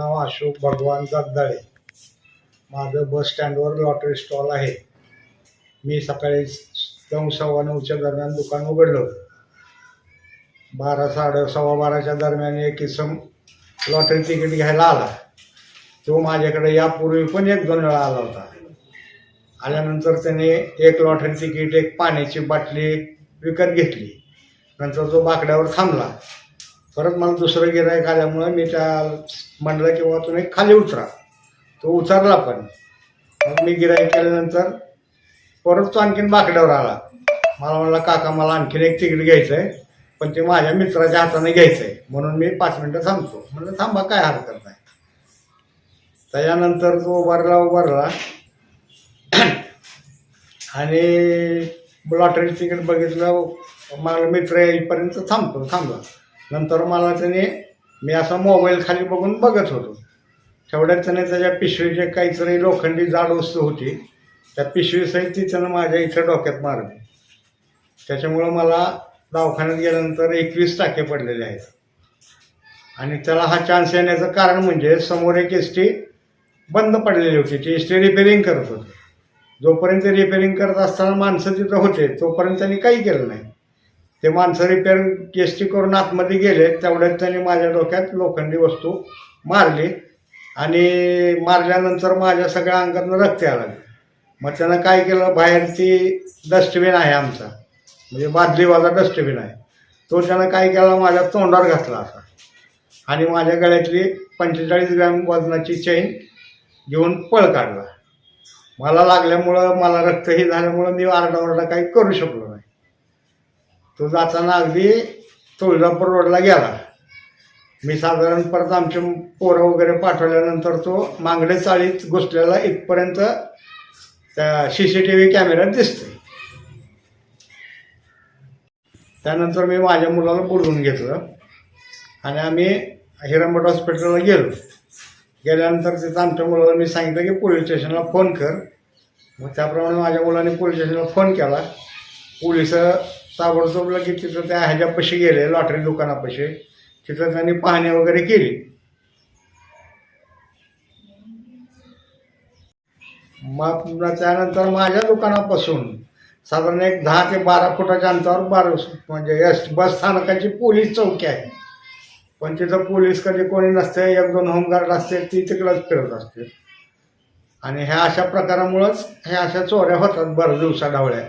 नाव अशोक भगवान जगदाळे. माझं बस स्टँडवर लॉटरी स्टॉल आहे. मी सकाळी नऊ सव्वा नऊच्या दरम्यान दुकान उघडलं. होतं बारा साडे सव्वा बाराच्या दरम्यान एक इसम लॉटरी तिकीट घ्यायला आला. तो माझ्याकडे यापूर्वी पण एक दोन वेळा आला होता. आल्यानंतर त्याने एक लॉटरी तिकीट एक पाण्याची बाटली विकत घेतली. नंतर तो बाकड्यावर थांबला. परत मला दुसरं गिरायक आल्यामुळं मी त्या म्हणलं की बाबा तुम्ही खाली उतरा. तो उतरला पण. मग मी गिरायक केल्यानंतर परत तो आणखीन बाकड्यावर आला. मला म्हणला काका मला आणखीन एक तिकीट घ्यायचं आहे पण ते माझ्या मित्राच्या हाताने घ्यायचं आहे म्हणून मी पाच मिनटं थांबतो. म्हणलं थांबा काय हरकत नाही. त्याच्यानंतर तो उभारला उभारला. आणि लॉटरी तिकीट बघितलं. मला मित्र येईपर्यंत थांबतो थांबला. नंतर मला त्याने मी असा मोबाईल खाली बघून बघत होतो. तेवढ्यात त्याने त्याच्या पिशवीचे काहीतरी लोखंडी जाड वस्तू होती. त्या पिशवीसहित ती त्यानं माझ्या इथं डोक्यात मारली. त्याच्यामुळं मला दवाखान्यात गेल्यानंतर एकवीस टाके पडलेले आहेत. आणि त्याला हा चान्स येण्याचं कारण म्हणजे समोर एक एस टी बंद पडलेली होती. ती एस टी रिपेरिंग करत होती. जोपर्यंत रिपेरिंग करत असताना माणसं तिथं होते तोपर्यंत त्यांनी काही केलं नाही. ते माणसं रिपेअर एस टी करून आतमध्ये गेले तेवढ्यात त्यांनी माझ्या डोक्यात लोखंडी वस्तू मारली आणि मारल्यानंतर माझ्या सगळ्या अंगातनं रक्त आलं मग त्यानं काय केलं बाहेरची डस्टबिन आहे आमचा म्हणजे बादलीवाला डस्टबिन आहे. तो त्यानं काय केला माझ्या तोंडावर घातला असा. आणि माझ्या गळ्यातली पंचेचाळीस ग्रॅम वजनाची चैन घेऊन पळ काढला. मला लागल्यामुळं मला रक्तही झाल्यामुळं मी आरडाओरडा काही करू शकलो नाही. तो जाताना अगदी तुळजापूर रोडला गेला. मी साधारण परत आमचे पोरं वगैरे पाठवल्यानंतर तो मांगडे चाळीत घुसलेला इथपर्यंत त्या सी सी टी व्ही कॅमेऱ्यात दिसते त्यानंतर मी माझ्या मुलाला बोलवून घेतलं आणि आम्ही हिरामठ हॉस्पिटलला गेलो. गेल्यानंतर तिथं आमच्या मुलाला मी सांगितलं की पोलीस स्टेशनला फोन कर. मग त्याप्रमाणे माझ्या मुलाने पोलीस स्टेशनला फोन केला. पोलीस ताबडतोब की तिथं त्या ह्याच्यापाशी गेले लॉटरी दुकानापाशी. तिथं त्यांनी पाहणी वगैरे केली. मग पुन्हा त्यानंतर माझ्या दुकानापासून साधारण एक दहा ते बारा फुटाच्या अंतरावर बारा म्हणजे एस बस स्थानकाची पोलीस चौकी आहे. पण तिथं पोलीस कधी कोणी नसते एक दोन होमगार्ड असते ती तिकडंच फिरत असते. आणि ह्या अशा प्रकारामुळंच ह्या अशा चोऱ्या होतात बरं दिवसा डावळ्या